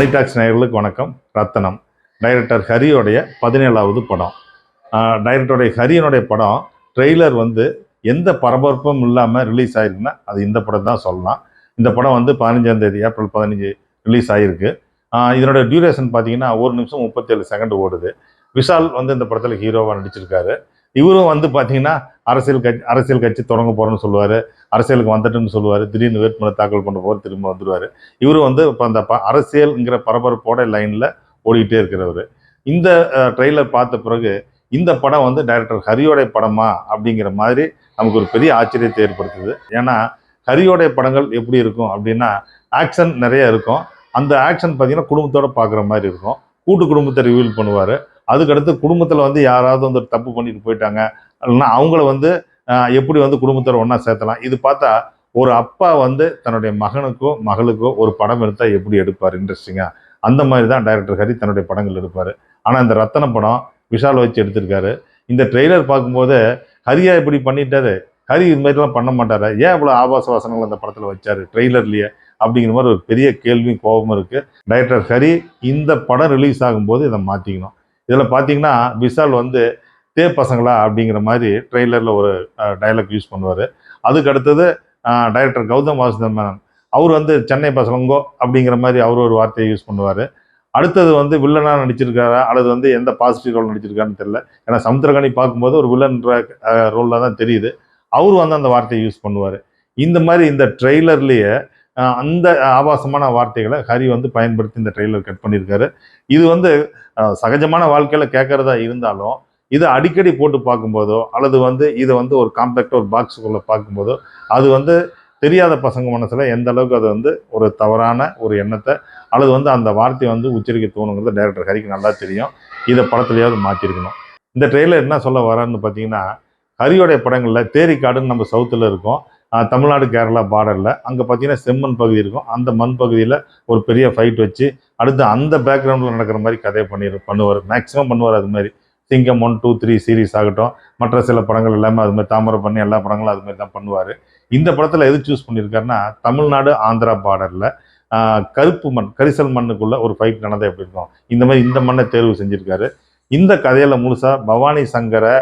மணிடாக்ஸ் நேயர்களுக்கு வணக்கம். ரத்தனம். டைரக்டர் ஹரியோடைய பதினேழாவது படம். டைரக்டருடைய ஹரியனுடைய படம் ட்ரெய்லர் வந்து எந்த பரபரப்பும் இல்லாமல் ரிலீஸ் ஆயிருக்குன்னா அது இந்த படம் தான் சொல்லலாம். இந்த படம் வந்து பதினஞ்சாம் தேதி ஏப்ரல் பதினஞ்சு ரிலீஸ் ஆகிருக்கு இதனோட டியூரேஷன் பார்த்தீங்கன்னா ஒரு நிமிஷம் முப்பத்தேழு செகண்ட் ஓடுது. விஷால் வந்து இந்த படத்தில் ஹீரோவாக நடிச்சிருக்காரு. இவரும் வந்து பார்த்தீங்கன்னா அரசியல் கட்சி அரசியல் கட்சி தொடங்க போகிறேன்னு சொல்லுவார். அரசியலுக்கு வந்துட்டுன்னு சொல்லுவார். திடீர்னு வேட்புமனு தாக்கல் பண்ண போகிற திரும்ப வந்துடுவார் இவரும் வந்து இப்போ அந்த ப அரசியல்ங்கிற பரபரப்போட லைனில் ஓடிக்கிட்டே இருக்கிறவர். இந்த ட்ரெய்லர் பார்த்த பிறகு இந்த படம் வந்து டைரக்டர் ஹரியோடைய படமா அப்படிங்கிற மாதிரி நமக்கு ஒரு பெரிய ஆச்சரியத்தை ஏற்படுத்துது. ஏன்னா ஹரியோடைய படங்கள் எப்படி இருக்கும் அப்படின்னா ஆக்ஷன் நிறைய இருக்கும். அந்த ஆக்ஷன் பார்த்தீங்கன்னா குடும்பத்தோடு பார்க்குற மாதிரி இருக்கும். கூட்டு குடும்பத்தை ரிவீல் பண்ணுவார். அதுக்கடுத்து குடும்பத்தில் வந்து யாராவது வந்து தப்பு பண்ணிட்டு போயிட்டாங்க இல்லைன்னா அவங்கள வந்து எப்படி வந்து குடும்பத்தோட ஒன்றா சேர்த்தலாம்? இது பார்த்தா ஒரு அப்பா வந்து தன்னுடைய மகனுக்கோ மகளுக்கோ ஒரு படம் எடுத்தால் எப்படி எடுப்பார்? இன்ட்ரெஸ்டிங்காக அந்த மாதிரி தான் டைரக்டர் ஹரி தன்னுடைய படங்கள் எடுப்பார். ஆனால் இந்த ரத்தன படம் விஷால் வச்சு எடுத்திருக்காரு. இந்த ட்ரெய்லர் பார்க்கும்போது ஹரியா இப்படி பண்ணிட்டாரு. ஹரி இது மாதிரிலாம் பண்ண மாட்டாரு? ஏன் இவ்வளோ ஆபாச வாசனங்கள் அந்த படத்தில் வச்சார் ட்ரெய்லர்லையே அப்படிங்கிற மாதிரி ஒரு பெரிய கேள்வியும் கோபமும் இருக்குது டைரக்டர் ஹரி இந்த படம் ரிலீஸ் ஆகும்போது இதை மாற்றிக்கணும் இதில் பார்த்தீங்கன்னா விஷால் வந்து தே பசங்களா அப்படிங்கிற மாதிரி ட்ரெய்லரில் ஒரு டைலாக் யூஸ் பண்ணுவார். அதுக்கு அடுத்தது டைரக்டர் கௌதம் வாசுதேவ் மேனன். அவர் வந்து சென்னை பசங்கோ அப்படிங்கிற மாதிரி அவர் ஒரு வார்த்தையை யூஸ் பண்ணுவார். அடுத்தது வந்து வில்லனாக நடிச்சிருக்காரா? அல்லது வந்து எந்த பாசிட்டிவ் ரோல் நடிச்சிருக்காருன்னு தெரியல. ஏன்னா சமுத்திரகனி பார்க்கும்போது ஒரு வில்லன்ற ரோலில் தான் தெரியுது. அவர் வந்து அந்த வார்த்தையை யூஸ் பண்ணுவார். இந்த மாதிரி இந்த ட்ரெய்லர்லேயே அந்த ஆபாசமான வார்த்தைகளை ஹரி வந்து பயன்படுத்தி இந்த ட்ரெய்லர் கட் பண்ணியிருக்காரு. இது வந்து சகஜமான வாழ்க்கையில் கேட்குறதா இருந்தாலும் இதை அடிக்கடி போட்டு பார்க்கும்போதோ அல்லது வந்து இதை வந்து ஒரு காம்பேக்டாக ஒரு பாக்ஸுக்குள்ளே பார்க்கும்போதோ அது வந்து தெரியாத பசங்க மனசில் எந்த அளவுக்கு அது வந்து ஒரு தவறான ஒரு எண்ணத்தை அல்லது வந்து அந்த வார்த்தையை வந்து உச்சரிக்க தோணுங்கிறது டைரக்டர் ஹரிக்கு நல்லா தெரியும். இதை படத்துலையாவது மாற்றிருக்கணும் இந்த ட்ரெயிலர் என்ன சொல்ல வரான்னு பார்த்தீங்கன்னா ஹரியோடைய படங்களில் தேரிக்காடுன்னு நம்ம சவுத்தில் இருக்கோம். தமிழ்நாடு கேரளா பார்டரில் அங்கே பார்த்தீங்கன்னா செம்மண் பகுதி இருக்கும். அந்த மண் பகுதியில் ஒரு பெரிய ஃபைட் வச்சு அடுத்து அந்த பேக்ரவுண்டில் நடக்கிற மாதிரி கதையை பண்ணி பண்ணுவார். மேக்ஸிமம் பண்ணுவார் அது மாதிரி. சிங்கம் ஒன் டூ த்ரீ சீரீஸ் ஆகட்டும். மற்ற சில படங்கள் எல்லாமே அதுமாரி தாமரை பண்ணி எல்லா படங்களும் அதுமாரி தான் பண்ணுவார். இந்த படத்தில் எது சூஸ் பண்ணியிருக்காருன்னா தமிழ்நாடு ஆந்திரா பார்டரில் கருப்பு மண் கரிசல் மண்ணுக்குள்ளே ஒரு ஃபைட் நடந்தா எப்படி இருக்கும்? இந்த மாதிரி இந்த மண்ணை தேர்வு செஞ்சுருக்காரு. இந்த கதையில் முழுசாக பவானி சங்கரை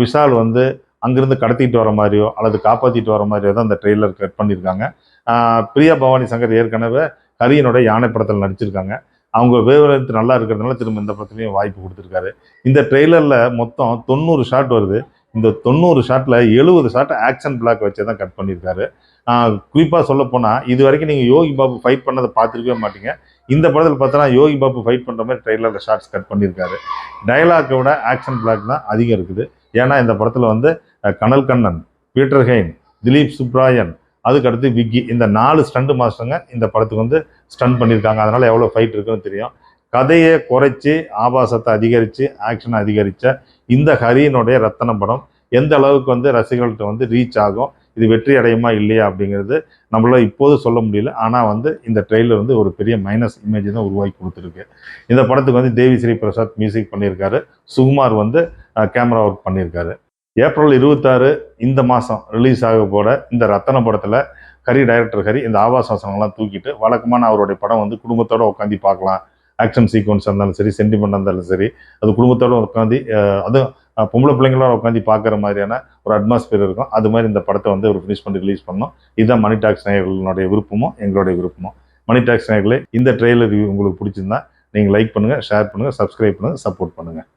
விஷால் வந்து அங்கேருந்து கடத்திட்டு வர மாதிரியோ அல்லது காப்பாற்றிட்டு வர மாதிரியோ தான் அந்த ட்ரெய்லர் கட் பண்ணியிருக்காங்க பிரியா பவானி சங்கர் ஏற்கனவே ஹரியனுடைய யானை படத்தில் நடிச்சிருக்காங்க. அவங்க விவரத்து நல்லா இருக்கிறதுனால திரும்ப இந்த படத்துலையும் வாய்ப்பு கொடுத்துருக்காரு. இந்த ட்ரெய்லரில் மொத்தம் தொண்ணூறு ஷாட் வருது. இந்த தொண்ணூறு ஷாட்டில் எழுபது ஷாட் ஆக்ஷன் பிளாக் வச்சு தான் கட் பண்ணியிருக்காரு. குறிப்பாக சொல்ல போனால் இது வரைக்கும் நீங்கள் யோகி பாபு ஃபைட் பண்ணதை பார்த்துருக்கவே மாட்டீங்க. இந்த படத்தில் பார்த்தோன்னா யோகி பாபு ஃபைட் பண்ணுற மாதிரி ட்ரெய்லரில் ஷார்ட்ஸ் கட் பண்ணியிருக்காரு. டைலாக்கை விட ஆக்ஷன் பிளாக் தான் அதிகம் இருக்குது. ஏன்னா இந்த படத்தில் வந்து கனல் கண்ணன் பீட்டர் ஹெயின் திலீப் சுப்ராயன் அதுக்கு அடுத்து விக்கி இந்த நாலு ஸ்டண்ட் மாஸ்டருங்க இந்த படத்துக்கு வந்து ஸ்டன் பண்ணியிருக்காங்க. அதனால் எவ்வளோ ஃபைட் இருக்குன்னு தெரியும். கதையை குறைச்சி ஆபாசத்தை அதிகரித்து ஆக்ஷனை அதிகரித்த இந்த ஹரியனுடைய ரத்தன படம் எந்த அளவுக்கு வந்து ரசிகர்கள்ட்ட வந்து ரீச் ஆகும் இது வெற்றி அடையுமா இல்லையா அப்படிங்கிறது நம்மளால் இப்போது சொல்ல முடியல. ஆனால் வந்து இந்த ட்ரெயிலர் வந்து ஒரு பெரிய மைனஸ் இமேஜ் தான் உருவாக்கி கொடுத்துருக்கு. இந்த படத்துக்கு வந்து தேவி ஸ்ரீ பிரசாத் மியூசிக் பண்ணியிருக்காரு. சுகுமார் வந்து கேமரா ஒர்க் பண்ணியிருக்காரு. ஏப்ரல் இருபத்தாறு இந்த மாதம் ரிலீஸ் ஆக போட இந்த ரத்தன படத்தில் ஹரி டைரக்டர் ஹரி இந்த ஆபாசாசனங்கள்லாம் தூக்கிட்டு வழக்கமான அவருடைய படம் வந்து குடும்பத்தோடு உட்காந்து பார்க்கலாம். ஆக்ஷன் சீக்வன்ஸ் இருந்தாலும் சரி சென்டிமெண்ட் இருந்தாலும் சரி அது குடும்பத்தோட உட்காந்து அதுவும் பொம்பளை பிள்ளைங்களோட உட்காந்து பார்க்குற மாதிரியான ஒரு அட்மாஸ்பியர் இருக்கும். அது மாதிரி இந்த படத்தை வந்து ஒரு ஃபினிஷ் பண்ணி ரிலீஸ் பண்ணோம் இதுதான் மணி டாக்ஸ் நேயர்களுடைய விருப்பமும் எங்களுடைய விருப்பமும். மணி டாக்ஸ் நேயர்களே இந்த ட்ரெய்லர் உங்களுக்கு பிடிச்சிருந்தா நீங்கள் லைக் பண்ணுங்கள் ஷேர் பண்ணுங்கள் சப்ஸ்கிரைப் பண்ணுங்கள் சப்போர்ட் பண்ணுங்கள்